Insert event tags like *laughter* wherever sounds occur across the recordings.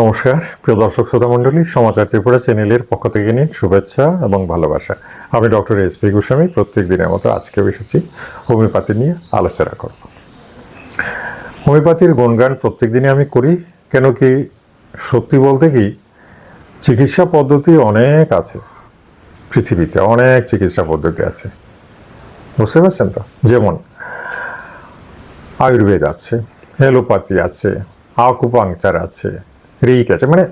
নমস্কার, প্রিয় দর্শক শ্রোতা মণ্ডলী, সমাচার ত্রিপুরা চ্যানেলের পক্ষ থেকে নিয়ে শুভেচ্ছা এবং ভালোবাসা। আমি ডক্টর এস পি গোস্বামী, প্রত্যেক দিনের মতো আজকেও এসেছি, হোমিওপ্যাথি নিয়ে আলোচনা করব। হোমিওপ্যাথির গুণগান প্রত্যেক দিনই আমি করি, কেন কি সত্যি বলতে কি, চিকিৎসা পদ্ধতি অনেক আছে, পৃথিবীতে অনেক চিকিৎসা পদ্ধতি আছে। বুঝতে পারছেন তো? যেমন আয়ুর্বেদ আছে এলোপ্যাথি আছে আকুপাংচার আছে রিক আছে। মানে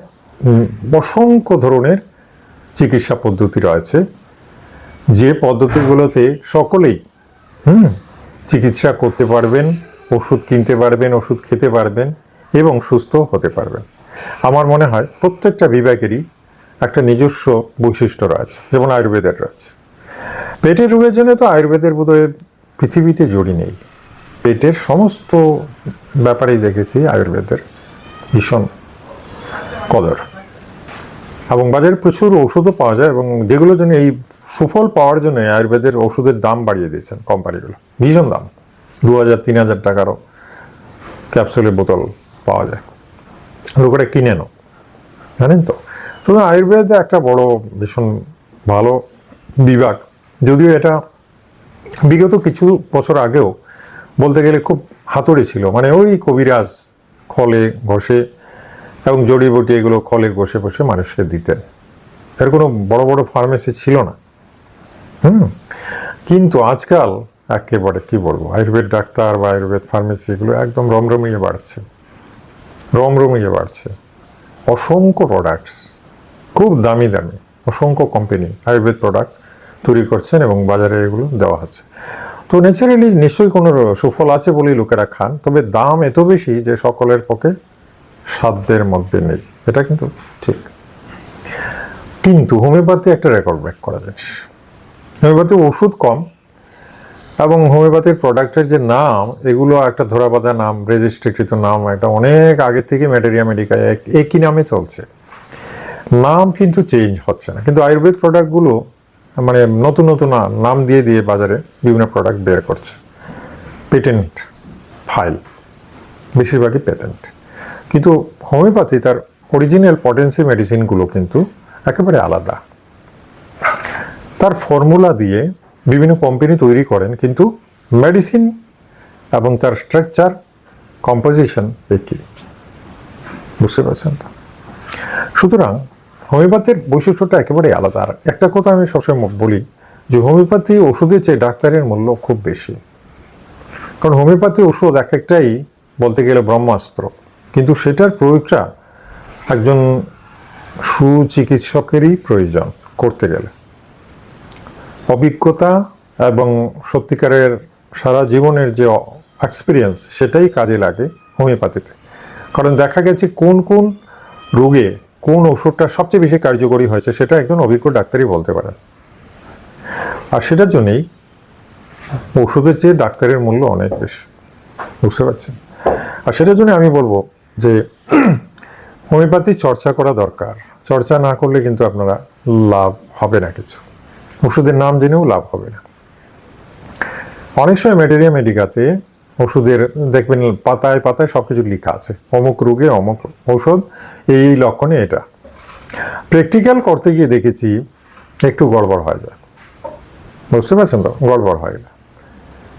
অসংখ্য ধরনের চিকিৎসা পদ্ধতি রয়েছে। যে পদ্ধতিগুলোতে সকলেই, হুম, চিকিৎসা করতে পারবেন, ওষুধ কিনতে পারবেন, ওষুধ খেতে পারবেন এবং সুস্থ হতে পারবেন। আমার মনে হয় প্রত্যেকটা বিভাগেরই একটা নিজস্ব বৈশিষ্ট্য রয়েছে, যেমন আয়ুর্বেদের রয়েছে। পেটের রোগের জন্য তো আয়ুর্বেদের বোধহয় পৃথিবীতে জড়ি নেই। পেটের সমস্ত ব্যাপারেই দেখেছি আয়ুর্বেদের ভীষণ কদর। এবং বাজারে প্রচুর ওষুধও পাওয়া যায় এবং যেগুলোর জন্য এই সুফল পাওয়ার জন্য আয়ুর্বেদের ওষুধের দাম বাড়িয়ে দিয়েছেন কোম্পানিগুলো। ভীষণ দাম। দু হাজার তিন হাজার টাকারও ক্যাপসুলের বোতল পাওয়া যায়। লোকেরা কিনে নো জানেন তো? শুধু আয়ুর্বেদ একটা বড়, ভীষণ ভালো বিভাগ। যদিও এটা বিগত কিছু বছর আগেও বলতে গেলে খুব হাতুড়ি ছিল। মানে ওই কবিরাজ খলে ঘষে এবং জড়িবটি এগুলো কলে বসে বসে মানুষকে দিতেন। এর কোনো বড় বড় ফার্মেসি ছিল না। হুম। কিন্তু আজকাল একেবারে, কি বলব, আয়ুর্বেদ ডাক্তার বা আয়ুর্বেদ ফার্মেসি এগুলো একদম রমরমিয়ে বাড়ছে। রমরমিয়ে বাড়ছে। অসংখ্য প্রোডাক্টস খুব দামি দামি, অসংখ্য কোম্পানি আয়ুর্বেদ প্রোডাক্ট তৈরি করছেন এবং বাজারে এগুলো দেওয়া হচ্ছে। তো ন্যাচারালি নিশ্চয়ই কোনো সুফল আছে বলেই লোকেরা খান, তবে দাম এত বেশি যে সকলের পক্ষে সাধ্যের মধ্যে নেই। এটা কিন্তু ঠিক। কিন্তু হোমিওপ্যাথি একটা রেকর্ড ব্রেক করা জিনিস। হোমিওপ্যাথি ওষুধ কম এবং হোমিওপ্যাথির প্রোডাক্টের যে নাম, এগুলো একটা ধরা বাঁধা নাম রেজিস্ট্রিকৃত নাম, এটা অনেক আগে থেকে ম্যাটেরিয়া মেডিকা একই নামে চলছে। নাম কিন্তু চেঞ্জ হচ্ছে না। কিন্তু আয়ুর্বেদ প্রোডাক্টগুলো মানে নতুন নতুন নাম দিয়ে দিয়ে বাজারে বিভিন্ন প্রোডাক্ট বের করছে। পেটেন্ট ফাইল বেশিরভাগই পেটেন্ট কিন্তু হোমিওপ্যাথি তার অরিজিনাল পটেন্সি মেডিসিনগুলো কিন্তু একেবারে আলাদা। তার ফর্মুলা দিয়ে বিভিন্ন কোম্পানি তৈরি করেন, কিন্তু মেডিসিন এবং তার স্ট্রাকচার কম্পোজিশন একই বুঝতে পারছেন তো? সুতরাং হোমিওপ্যাথির বৈশিষ্ট্যটা একেবারে আলাদা। আর একটা কথা আমি সবসময় বলি যে হোমিওপ্যাথি ওষুধের চেয়ে ডাক্তারের মূল্য খুব বেশি। কারণ হোমিওপ্যাথি ওষুধ এক একটাই বলতে গেলে ব্রহ্মাস্ত্র। কিন্তু সেটার প্রয়োগটা একজন সুচিকিৎসকেরই প্রয়োজন করতে গেলে। অভিজ্ঞতা এবং সত্যিকারের সারা জীবনের যে এক্সপিরিয়েন্স সেটাই কাজে লাগে হোমিওপ্যাথিতে। কারণ দেখা গেছে কোন কোন রোগে কোন ওষুধটা সবচেয়ে বেশি কার্যকরী হয়েছে সেটা একজন অভিজ্ঞ ডাক্তারই বলতে পারেন। আর সেটার জন্যই ওষুধের চেয়ে ডাক্তারের মূল্য অনেক বেশি। বুঝতে পারছেন? আর সেটার জন্য আমি বলব যে *clears throat* হোমিওপ্যাথি চর্চা করা দরকার। চর্চা না করলে কিন্তু আপনারা লাভ হবে না কিছু। ওষুধের নাম জেনেও লাভ হবে না। অনেক সময় ম্যাটেরিয়া মেডিকাতে ওষুধের, দেখবেন পাতায় পাতায় সব কিছু লেখা আছে। অমুক রোগে অমুক ঔষধ, এই লক্ষণে এটা। প্র্যাকটিক্যাল করতে গিয়ে দেখেছি, একটু গড়বড় হয়ে যায়। বুঝতে পারছেন তো? গড়বড় হয়ে যায়।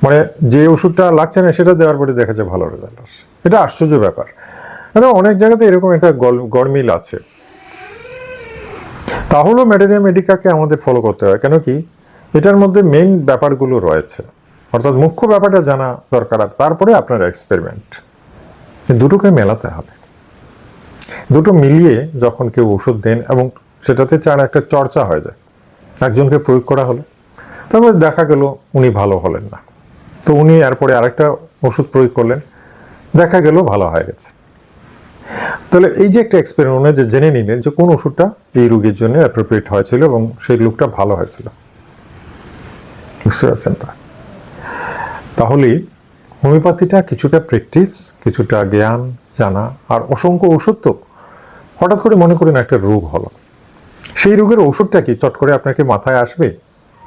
মানে যে ওষুধটা লাগছে না, সেটা দেওয়ার পরে দেখা যায় ভালো রেজাল্ট আসছে এটা আশ্চর্য ব্যাপার। অনেক জায়গাতে এরকম একটা গরমিল আছে। তাহলেও ম্যাটেরিয়া মেডিকাকে আমাদের ফলো করতে হয়, কেন কি? এটার মধ্যে মেইন ব্যাপারগুলো রয়েছে। অর্থাৎ মুখ্য ব্যাপারটা জানা দরকার তারপরে আপনার এক্সপেরিমেন্ট দুটোকে মেলাতে হবে। দুটো মিলিয়ে যখন কেউ ওষুধ দেন এবং সেটাতে চার একটা চর্চা হয়ে যায়, একজনকে প্রয়োগ করা হলো, তারপর দেখা গেল উনি ভালো হলেন না। তো উনি এরপরে আরেকটা ওষুধ প্রয়োগ করলেন, দেখা গেল ভালো হয়ে গেছে। তাহলে এই যে একটা এক্সপেরিমেন্ট যে জেনে নিলেন যে কোন ওষুধটা এই রোগীর জন্য অ্যাপ্রোপ্রিয়েট হয়েছিল এবং সেই লোকটা ভালো হয়েছিল। বুঝতে পারছেন তাহলে হোমিওপ্যাথিটা কিছুটা প্র্যাকটিস কিছুটা জ্ঞান, জানা, আর অসংখ্য ওষুধ তো হঠাৎ করে মনে করেন একটা রোগ হলো। সেই রোগের ওষুধটা কি চট করে আপনাকে মাথায় আসবে?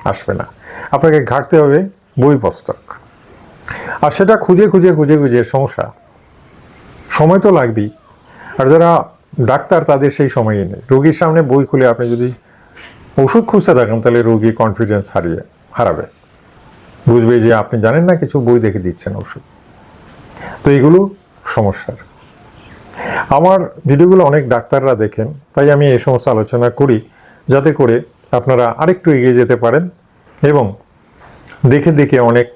আসবে না। আপনাকে ঘাটতে হবে বই পুস্তক। আর সেটা খুঁজে খুঁজে খুঁজে খুঁজে সমস্যা। সময় তো লাগবেই। যারা ডাক্তার, তাদের সেই সময়ই নেই। রোগীর সামনে বই খুলে আপনি যদি ওষুধ খুঁজতে থাকেন, তাহলে রোগী কনফিডেন্স হারিয়ে, হারাবে। বুঝবে যে আপনি জানেন না, কিছু বই দেখে দিচ্ছেন ওষুধ। তো এগুলো সমস্যার। আমার ভিডিওগুলো অনেক ডাক্তাররা দেখেন, তাই আমি এই সমস্ত আলোচনা করি, যাতে করে আপনারা আরেকটু এগিয়ে যেতে পারেন এবং দেখে দেখে অনেক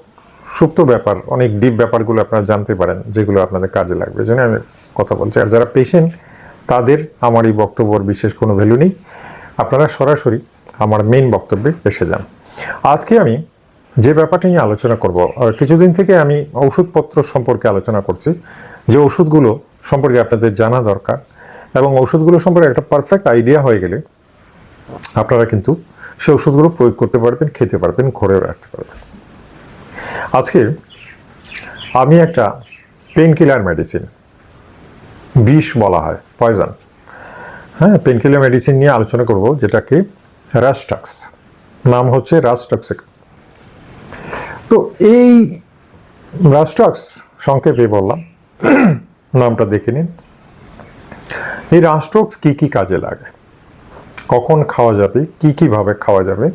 সুপ্ত ব্যাপার, অনেক ডিপ ব্যাপারগুলো আপনারা জানতে পারেন, যেগুলো আপনাদের কাজে লাগবে। জন্য আমি কথা বলছি। আর যারা পেশেন্ট তাদের আমার এই বক্তব্যর বিশেষ কোনো ভ্যালু নেই। আপনারা সরাসরি আমার মেইন বক্তব্যে এসে যান। আজকে আমি যে ব্যাপারটা নিয়ে আলোচনা করব কিছুদিন থেকে আমি ওষুধপত্র সম্পর্কে আলোচনা করছি, যে ওষুধগুলো সম্পর্কে আপনাদের জানা দরকার এবং ওষুধগুলো সম্পর্কে একটা পারফেক্ট আইডিয়া হয়ে গেলে আপনারা কিন্তু সে ওষুধগুলো প্রয়োগ করতে পারবেন, খেতে পারবেন, ঘরেও রাখতে পারবেন। আজকে আমি একটা পেন কিলার মেডিসিন বিষ বলা হয় পয়জন হ্যাঁ পেন কিলার মেডিসিন নিয়ে আলোচনা করব, যেটাকে রাস্টাক্স নাম হচ্ছে রাস্টাক্সিক তো এই রাস্টাক্স সংক্ষেপে বললাম, নামটা দেখে নিন। এই রাস্টক্স কি কি কাজে লাগে? কখন খাওয়া যাবে? কি কীভাবে খাওয়া যাবে?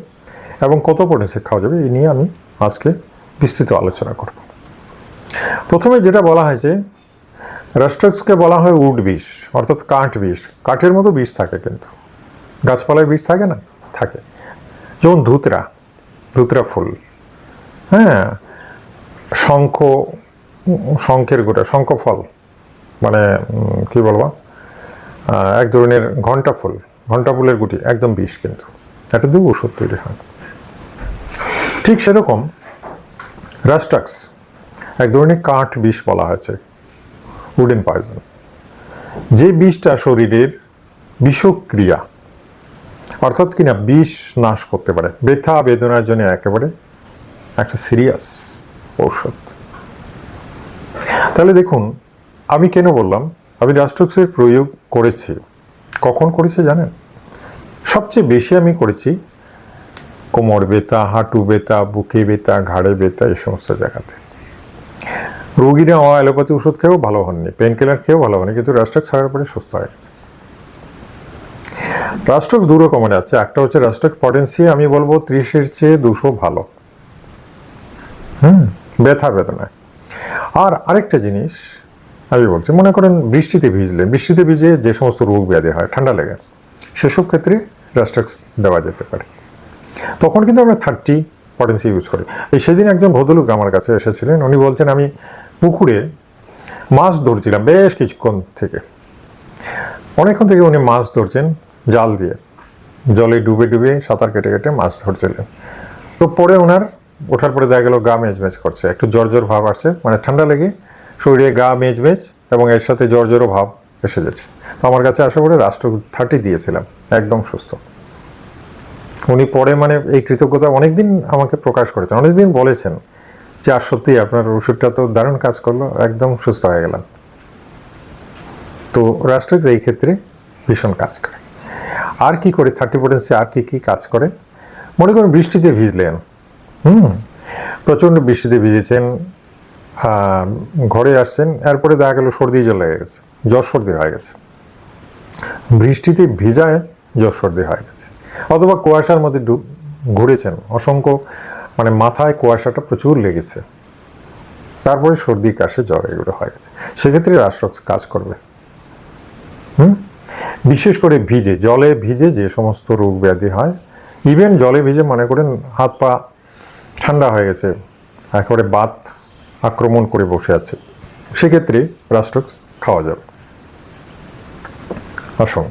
এবং কত পরিমাণে খাওয়া যাবে? এই নিয়ে আমি আজকে বিস্তৃত আলোচনা করব। প্রথমে যেটা বলা হয়েছে রাস্টক্সকে বলা হয় উড বিষ, অর্থাৎ কাঠ বিষ। কাঠের মতো বিষ থাকে কিন্তু। গাছপালায় বিষ থাকে না? থাকে। যেমন ধুতরা ধুতরা ফুল। হ্যাঁ শঙ্খ, শঙ্খের গোটা শঙ্খ ফল। মানে কি বলব? এক ধরনের ঘণ্টা ফুল, ঘণ্টা ফুলের গুটি, একদম বিষ কিন্তু। এটা দিয়ে ওষুধ তৈরি হয়। ঠিক সেরকম রাস্টাক্স এক ধরনের কাঠ বিষ বলা হয়েছে। উডেন পয়জন যে বিষটা শরীরের বিষক্রিয়া, অর্থাৎ কিনা বিষ নাশ করতে পারে, ব্যথা, বেদনার জন্য একেবারে একটা সিরিয়াস ঔষধ। তাহলে দেখুন, আমি কেন বললাম, আমি রাস্টক্সের প্রয়োগ করেছি। কখন করেছি জানেন? সবচেয়ে বেশি আমি করেছি কোমর ব্যথা, হাঁটু ব্যথা, বুকে ব্যথা, ঘাড়ে বেতা এই সমস্ত জায়গাতে। রোগীরা অ্যালোপ্যাথি ওষুধ খেয়েও ভালো হননি পেন কিলার খেয়েও ভালো হয়নি কিন্তু রাস্টক্স ছাড়ার পরে সুস্থ হয়ে গেছে। রাস্টক্স দু রকমের আছে একটা হচ্ছে রাস্টক্স পটেন্সি আমি বলব ত্রিশের চেয়ে দুশো ভালো। হুম, ব্যথা বেদনায়। আর আরেকটা জিনিস আমি বলছি, মনে করেন বৃষ্টিতে ভিজলে, বৃষ্টিতে ভিজে যে সমস্ত রোগ ব্যাধি হয়, ঠান্ডা লেগে, সেসব ক্ষেত্রে রাস্টক্স দেওয়া যেতে পারে। তখন কিন্তু আমরা থার্টি পটেন্সি ইউজ করি। এই সেদিন একজন ভদ্রলোক আমার কাছে এসেছিলেন, উনি বলছেন, আমি পুকুরে মাছ ধরছিলাম বেশ কিছুক্ষণ থেকে। অনেকক্ষণ থেকে উনি মাছ ধরছেন জাল দিয়ে। জলে ডুবে ডুবে সাঁতার কেটে কেটে মাছ ধরছিলেন। তো পরে ওনার ওঠার পরে দেখা গেল গা মেজমেজ করছে। একটু জ্বর জ্বর ভাব আসছে মানে ঠান্ডা লেগে শরীরে গা মেজমেজ এবং এর সাথে জ্বর জ্বরও ভাব এসে যাচ্ছে। তো আমার কাছে আসা পরে রাষ্ট্র থার্টি দিয়েছিলাম, একদম সুস্থ। উনি পরে মানে এই কৃতজ্ঞতা অনেকদিন আমাকে প্রকাশ করেছেন, অনেকদিন বলেছেন যে, আর সত্যি আপনার ওষুধটা তো দারুণ কাজ করল, একদম সুস্থ হয়ে গেলাম তো রাষ্ট্র এই ক্ষেত্রে ভীষণ কাজ করে। আর কি করে, থার্টি পটেন্সি আর কি কি কাজ করে? মনে করুন বৃষ্টিতে ভিজলেন, হুম? প্রচণ্ড বৃষ্টিতে ভিজেছেন ঘরে আসছেন, এরপরে দেখা গেল সর্দি জল লেগে গেছে, জ্বর সর্দি হয়ে গেছে। বৃষ্টিতে ভিজায় জ্বর সর্দি হয়ে গেছে। অথবা কুয়াশার মধ্যে ঘুরেছেন, অসংখ্য মানে মাথায় কুয়াশাটা প্রচুর লেগেছে। তারপরে সর্দি, কাশে, জ্বর এগুলো হয়ে গেছে। সেক্ষেত্রে রাষ্ট্রক্স কাজ করবে। হুম? বিশেষ করে ভিজে, জলে ভিজে যে সমস্ত রোগ ব্যাধি হয় ইভেন জলে ভিজে মনে করেন হাত পা ঠান্ডা হয়ে গেছে, একেবারে বাত আক্রমণ করে বসে আছে, সেক্ষেত্রে রাষ্ট্রক্স খাওয়া যাবে। আসুন।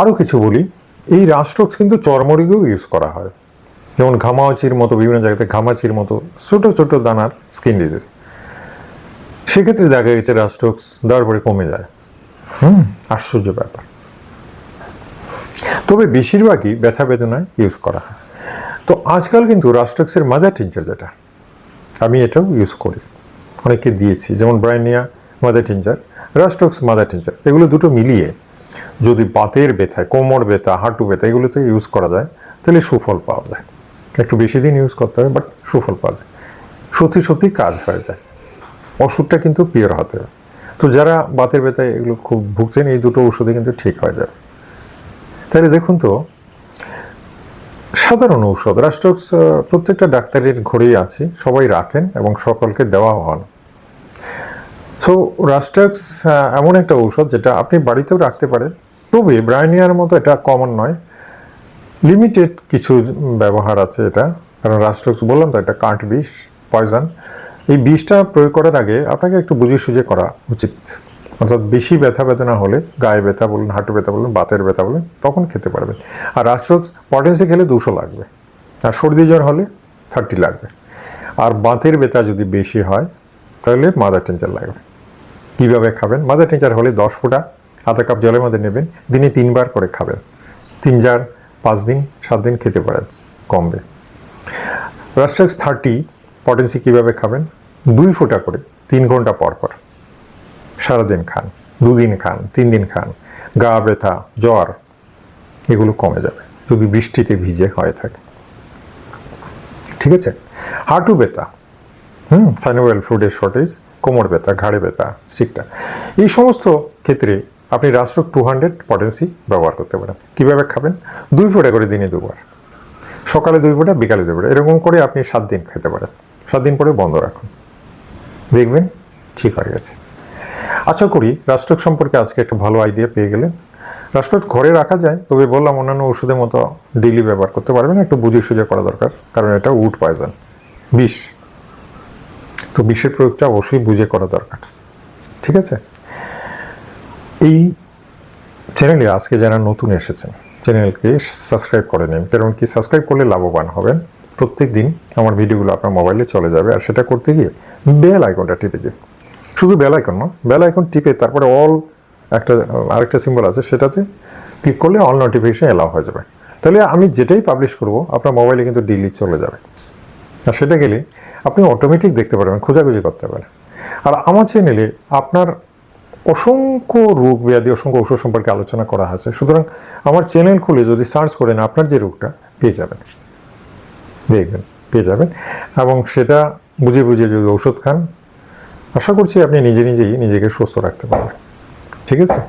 আরও কিছু বলি, এই রাষ্ট্রক্স কিন্তু চর্মরোগেও ইউজ করা হয়। যেমন ঘামাচির মতো, বিভিন্ন জায়গাতে ঘামাচির মতো ছোট ছোট দানার স্কিন ডিজিজ সেক্ষেত্রে দেখা গেছে রাষ্ট্রক্স দেওয়ার পরে কমে যায়। হুম, আশ্চর্য ব্যাপার। তবে বেশিরভাগই ব্যথা বেদনায় ইউজ করা হয়। তো আজকাল কিন্তু রাস্টক্সের মাদার টিঞ্চার যেটা, আমি এটাও ইউজ করি। অনেককে দিয়েছি, যেমন bryonia mother tincture rhus tox mother tincture এগুলো দুটো মিলিয়ে যদি বাতের ব্যথায়, কোমর ব্যথা, হাঁটু ব্যথা, এগুলোতে ইউজ করা যায়, তাহলে সুফল পাওয়া যায়। একটু বেশি দিন ইউজ করতে হবে বাট সুফল পাওয়া যায় সত্যি সত্যি কাজ হয়ে যায়। ওষুধটা কিন্তু পিওর হতে। হবে তো যারা বাতের ব্যথায় এগুলো খুব ভুগছেন এই দুটো ওষুধে কিন্তু ঠিক হয়ে যাবে। তাহলে দেখুন তো সাধারণ ঔষধ রাষ্ট্রক্স আহ, প্রত্যেকটা ডাক্তারের ঘরেই আছে সবাই রাখেন এবং সকলকে দেওয়া হন সো রাস্টাক্স এমন একটা ঔষধ যেটা আপনি বাড়িতেও রাখতে পারেন। তবে ব্রাইনিয়ার মতো এটা কমন নয়। লিমিটেড কিছু ব্যবহার আছে এটা। কারণ রাস্টক্স বললাম তো এটা কাঠ বিষ পয়জন এই বিষটা প্রয়োগ করার আগে আপনাকে একটু বুঝে সুঝে করা উচিত। অর্থাৎ বেশি ব্যথা বেদনা হলে, গায়ে ব্যথা বলুন, হাঁটু ব্যথা বলুন, বাতের ব্যথা বলুন, তখন খেতে পারবেন। আর রাস্টক্স পটেন্সি খেলে দুশো লাগবে। আর সর্দি জ্বর হলে থার্টি লাগবে। আর বাতের ব্যথা যদি বেশি হয়, তাহলে মাদার টেঞ্চার লাগবে। কীভাবে খাবেন? মাদার টেঞ্চার হলে দশ ফোঁটা, আধা কাপ জলের মধ্যে নেবেন, দিনে তিনবার করে খাবেন। তিন পাঁচ দিন সাত দিন খেতে পারেন কমবে। রাস্ট্রাক্স থার্টি পটেন্সি কীভাবে খাবেন? দুই ফোঁটা করে, তিন ঘণ্টা পর পর। সারাদিন খান, দুদিন খান, তিন দিন খান। গা ব্যথা, জ্বর, এগুলো কমে যাবে, যদি বৃষ্টিতে ভিজে হয়ে থাকে। ঠিক আছে? হাঁটু ব্যথা, হুম সাইনোভেল ফ্লুডের শর্টেজ কোমর ব্যথা, ঘাড়ে ব্যথা স্টিকটা এই সমস্ত ক্ষেত্রে আপনি রাষ্ট্রক টু হান্ড্রেড পটেন্সি ব্যবহার করতে পারেন। কীভাবে খাবেন? দুই ফোঁটা করে দিনে দুবার। সকালে দুই ফোঁটা, বিকালে দুই ফোঁটা। এরকম করে আপনি সাত দিন খেতে পারেন। সাত দিন পরে বন্ধ রাখুন। দেখবেন ঠিক হয়ে গেছে। আশা করি রাষ্ট্রক সম্পর্কে আজকে একটা ভালো আইডিয়া পেয়ে গেলেন। রাষ্ট্রক ঘরে রাখা যায়, তবে বললাম অন্যান্য ওষুধের মতো ডেইলি ব্যবহার করতে পারবেন। একটু বুঝে সুঝে করা দরকার, কারণ এটা উড পয়জন। বিষ। তো বিষের প্রয়োগটা অবশ্যই বুঝে করা দরকার। ঠিক আছে? এই চ্যানেলে আজকে যারা নতুন এসেছেন চ্যানেলকে সাবস্ক্রাইব করে নিন। কারণ কি? সাবস্ক্রাইব করলে লাভবান হবেন। প্রত্যেক দিন আমার ভিডিওগুলো আপনার মোবাইলে চলে যাবে। আর সেটা করতে গিয়ে বেল আইকনটা টিপে দিন। শুধু বেল আইকন না বেল আইকন টিপে তারপরে অল একটা, আরেকটা সিম্বল আছে, সেটাতে ক্লিক করলে অল নোটিফিকেশন এলাও হয়ে যাবে। তাহলে আমি যেটাই পাবলিশ করব, আপনার মোবাইলে কিন্তু ডেইলি চলে যাবে। আর সেটা গেলে আপনি অটোমেটিক দেখতে পারবেন, খোঁজাখুঁজি করতে পারেন আর আমার চ্যানেলে আপনার অসংখ্য রোগ ব্যাধি, অসংখ্য ওষুধ সম্পর্কে আলোচনা করা আছে। সুতরাং আমার চ্যানেল খুলে যদি সার্চ করেন আপনার যে রোগটা, পেয়ে যাবেন। দেখবেন, পেয়ে যাবেন। এবং সেটা বুঝে বুঝে যদি ওষুধ খান, আশা করছি আপনি নিজে নিজেই নিজেকে সুস্থ রাখতে পারবেন। ঠিক আছে?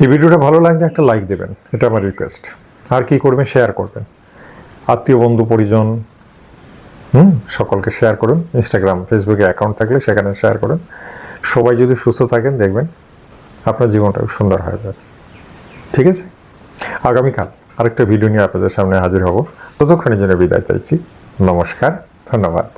এই ভিডিওটা ভালো লাগলে একটা লাইক দেবেন, এটা আমার রিকোয়েস্ট আর কি করবেন শেয়ার করবেন। আত্মীয়, বন্ধু, পরিজন, হুম, সকলকে শেয়ার করুন। ইনস্টাগ্রাম ফেসবুকে অ্যাকাউন্ট থাকলে সেখানে শেয়ার করুন। সবাই যদি সুস্থ থাকেন, দেখবেন আপনার জীবনটা সুন্দর হয়ে যাবে। ঠিক আছে? আগামীকাল আরেকটা ভিডিও নিয়ে আপনাদের সামনে হাজির হব। ততক্ষণের জন্য বিদায় চাইছি। নমস্কার, ধন্যবাদ।